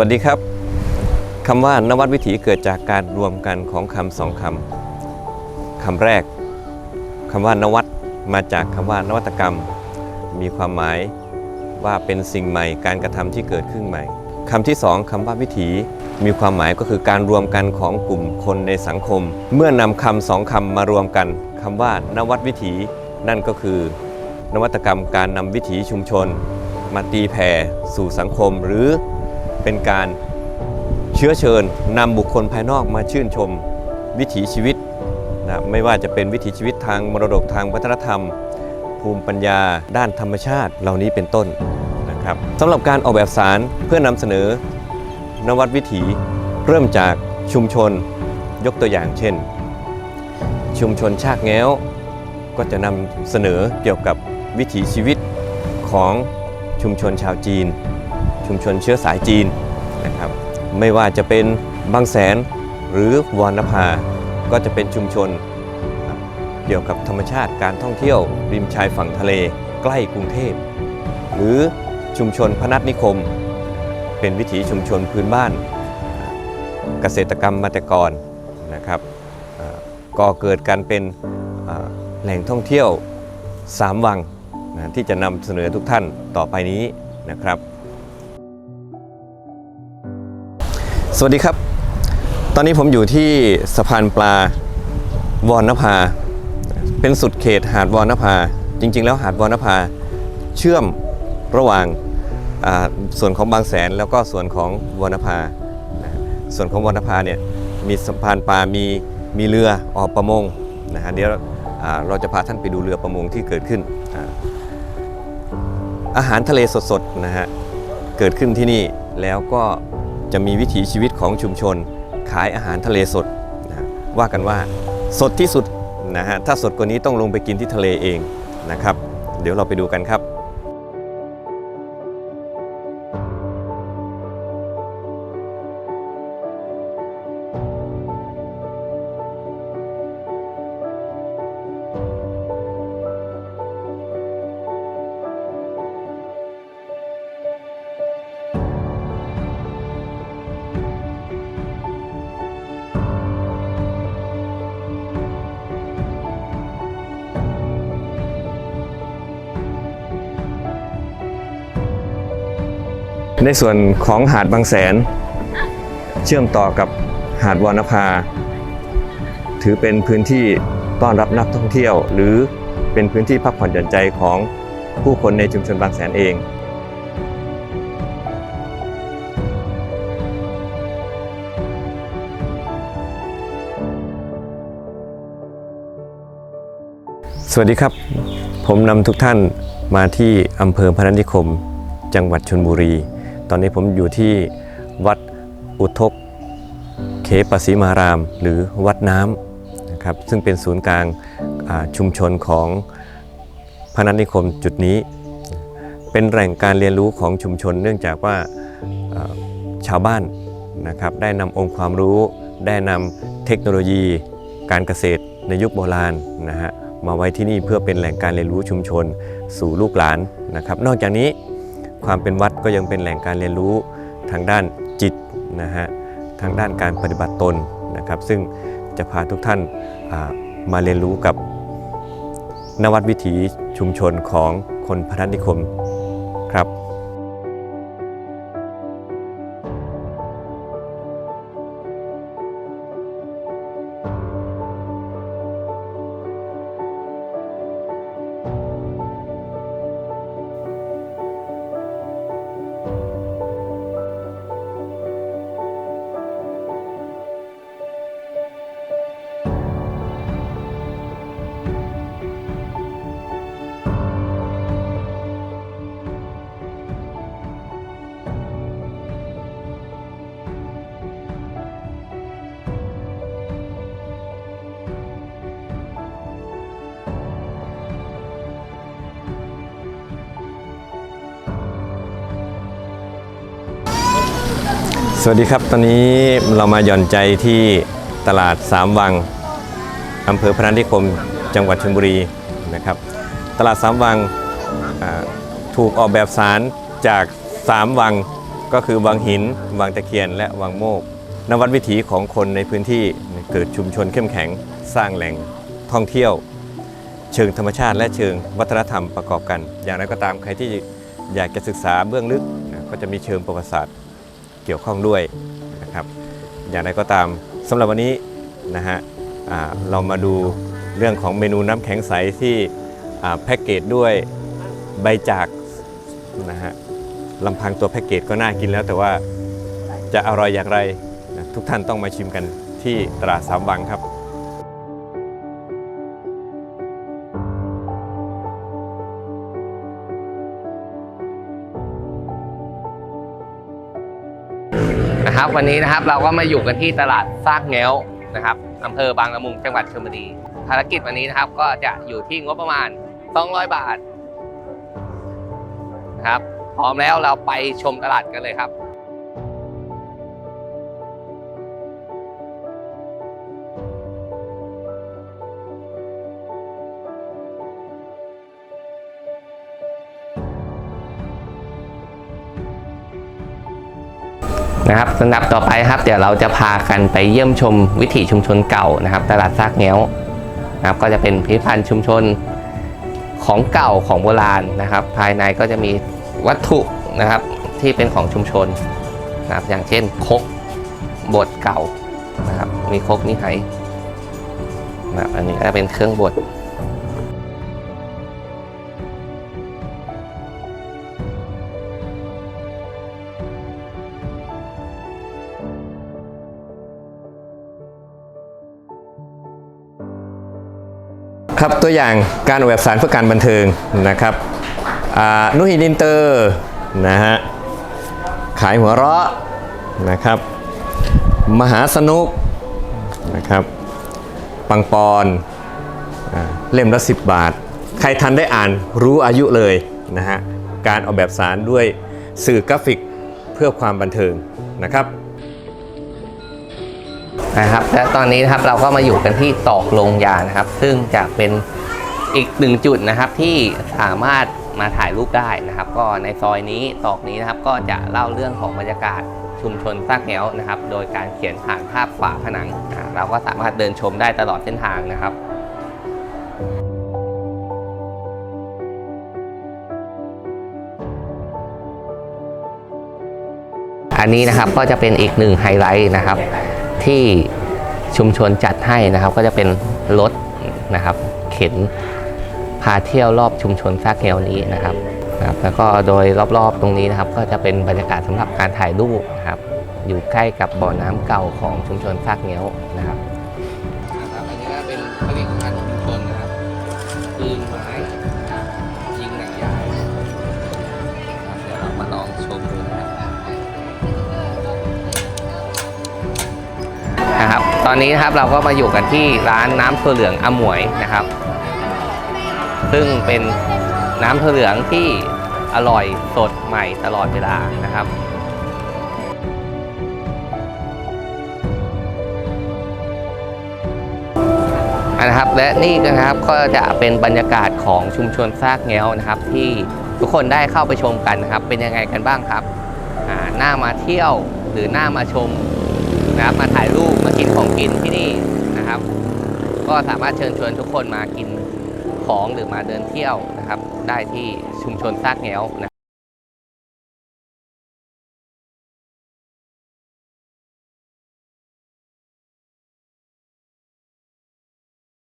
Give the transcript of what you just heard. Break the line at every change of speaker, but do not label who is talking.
วัสดีครับคำว่านวัตวิถีเกิดจากการรวมกันของคำสองคำคำแรกคำว่านวัตมาจากคำว่านวัตกรรม มีความหมายว่าเป็นสิ่งใหม่การกระทำที่เกิดขึ้นใหม่คำที่สองคำว่าวิถีมีความหมายก็คือการรวมกันของกลุ่มคนในสังคม เมื่อนำคำสองคำมารวมกันคำว่านวัตวิถี นั่นก็คือ นวัตกรรมการนำวิถีชุมชน มาตีแผ่สู่สังคมหรือ เป็นการเชื้อเชิญนำบุคคลภายนอกมาชื่นชมวิถีชีวิตนะไม่ว่าจะเป็นวิถีชีวิตทางมรดกทางวัฒนธรรม ภูมิปัญญาด้านธรรมชาติเหล่านี้เป็นต้นนะครับสำหรับการออกแบบสารเพื่อนำเสนอนวัตวิถีเริ่มจากชุมชนยกตัวอย่างเช่น ชุมชนชากแง้ว ก็จะนำเสนอเกี่ยวกับวิถีชีวิตของชุมชนชาวจีน ชุมชนเชื้อสายจีน นะครับ ไม่ว่าจะเป็นบางแสนหรือวรรณภา ก็จะเป็นชุมชนเกี่ยวกับธรรมชาติการท่องเที่ยว ริมชายฝั่งทะเลใกล้กรุงเทพ หรือชุมชนพนัสนิคม เป็นวิถีชุมชนพื้นบ้าน เกษตรกรรมมาแต่ก่อนนะครับก่อเกิดการเป็นแหล่งท่องเที่ยวสามวังนะที่จะนำเสนอทุกท่านต่อไปนี้นะครับ สวัสดีครับ ตอนนี้ผมอยู่ที่สะพานปลาวรณภา เป็นสุดเขตหาดวรณภา จริง ๆ แล้วหาดวรณภา เชื่อมระหว่างส่วนของบางแสนแล้วก็ส่วนของวรณภา ส่วนของวรณภาเนี่ยมีสะพานปลา มีมีเรือออกประมงนะฮะเดี๋ยวเราจะพาท่านไปดูเรือประมงที่เกิดขึ้น อาหารทะเลสดๆนะฮะเกิดขึ้นที่นี่แล้วก็ จะมีวิถีชีวิตของชุมชน ขายอาหารทะเลสดนะว่ากันว่าสดที่สุดนะฮะถ้าสดกว่านี้ต้องลงไปกินที่ทะเลเองนะครับ เดี๋ยวเราไปดูกันครับ ในส่วนของหาดบางแสน เชื่อมต่อกับหาดวรรณภา ถือเป็นพื้นที่ต้อนรับนักท่องเที่ยว หรือเป็นพื้นที่พักผ่อนหย่อนใจของผู้คนในชุมชนบางแสนเองสวัสดีครับ ผมนำทุกท่านมาที่อำเภอพนัสนิคม จังหวัดชนบุรี ตอนนี้ผมอยู่ที่วัดอุทกเขปสีมาราม หรือวัดน้ำนะครับซึ่งเป็นศูนย์กลางชุมชนของพนัสนิคมจุดนี้ เป็นแหล่งการเรียนรู้ของชุมชน เนื่องจากว่าชาวบ้านนะครับได้นำองค์ความรู้ได้นำเทคโนโลยีการเกษตรในยุคโบราณนะฮะมาไว้ที่นี่เพื่อเป็นแหล่งการเรียนรู้ชุมชนสู่ลูกหลานนะครับ นอกจากนี้ ความเป็นวัดก็ยังเป็นแหล่งการเรียนรู้ทางด้านจิตนะฮะทางด้านการปฏิบัติตนนะครับ ซึ่งจะพาทุกท่านามาเรียนรู้กับนวัตวิถีชุมชนของคนพนัสนิคม วัสดีครับ ตอนนี้เรามาหย่อนใจที่ตลาดสามวังอำเภอพนัสนิคมจังหวัดชลบุรีนะครับ ตลาดสามวังถูกออกแบบสารจากสามวังก็คือวังหิน วังตะเคียน และวังโมก นวัดวิถีของคนในพื้นที่เกิดชุมชนเข้มแข็ง สร้างแหล่งท่องเที่ยว เชิงธรรมชาติ และเชิงวัฒนธรรมประกอบกัน อย่างไรก็ตามใครที่อยากจะศึกษาเบื้องลึกก็จะมีเชิงประวัติศาสตร์ เกี่ยวข้องด้วยนะครับ อย่างไรก็ตามสำหรับวันนี้นะฮะเรามาดูเรื่องของเมนูน้ำแข็งใสที่แพ็กเกจด้วยใบจากนะฮะลำพังตัวแพ็กเกจก็น่ากินแล้ว แต่ว่าจะอร่อยอย่างไรนะทุกท่านต้องมาชิมกันที่ตลาดสามวังครับ
วันนี้นะครับเราก็มาอยู่กันที่ตลาดซากแง้วนะครับอำเภอบางละมุงจังหวัดชลบุรี ภารกิจวันนี้นะครับก็จะอยู่ที่งบประมาณ 200 บาทนะครับพร้อมแล้วเราไปชมตลาดกันเลยครับ นะครับสำหรับต่อไปครับเดี๋ยวเราจะพากันไปเยี่ยมชมวิถีชุมชนเก่านะครับ ตลาดซากแง้วนะครับก็จะเป็นพิพิธภัณฑ์ชุมชนของเก่าของโบราณนะครับ ภายในก็จะมีวัตถุนะครับที่เป็นของชุมชนนะครับอย่างเช่นคกบดเก่านะครับมีคกนิไหนะครับอันนี้ก็จะเป็นเครื่องบด
ครับตัวอย่างการออกแบบสารเพื่อการบันเทิงนะครับนุฮินินเตอร์นะฮะขายหัวเราะนะครับ มหาสนุกนะครับ ปังปอนอเล่มละ 10 บาท ใครทันได้อ่านรู้อายุเลยนะฮะการออกแบบสารด้วยสื่อกราฟิกเพื่อความบันเทิงนะครับ
นะครับ และตอนนี้นะครับเราก็มาอยู่กันที่ตอกโรงยานะครับ ซึ่งจะเป็นอีกหนึ่งจุดนะครับที่สามารถมาถ่ายรูปได้นะครับ ก็ในซอยนี้ตอกนี้นะครับก็จะเล่าเรื่องของบรรยากาศชุมชนซากแง้วนะครับ โดยการเขียนผ่านภาพฝาผนัง เราก็สามารถเดินชมได้ตลอดเส้นทางนะครับอันนี้นะครับก็จะเป็นอีกหนึ่งไฮไลท์นะครับ ที่ชุมชนจัดให้นะครับ ก็จะเป็นรถนะครับ เข็นพาเที่ยวรอบชุมชนซากแงวนี้นะครับนะครับแล้วก็โดยรอบๆตรงนี้นะครับ ก็จะเป็นบรรยากาศสำหรับการถ่ายรูปนะครับ อยู่ใกล้กับบ่อน้ำเก่าของชุมชนซากแงวนะครับอันนี้ก็เป็นผลิตภัณฑ์ชุมชนนะครับปืนม้ยิ ตอนนี้นะครับเราก็มาอยู่กันที่ร้านน้ำถั่วเหลืองอมวยนะครับ ซึ่งเป็นน้ำถั่วเหลืองที่อร่อยสดใหม่ตลอดเวลานะครับนะครับและนี่นะครับก็จะเป็นบรรยากาศของชุมชนซากแง้วนะครับ ที่ทุกคนได้เข้าไปชมกันนะครับ เป็นยังไงกันบ้างครับหน้ามาเที่ยวหรือหน้ามาชมนะครับมาถ่ายรูปมากินของกินที่นี่นะครับ ก็สามารถเชิญชวนทุกคนมากินของหรือมาเดินเที่ยวนะครับ ได้ที่ชุมชนซากแง้วนะ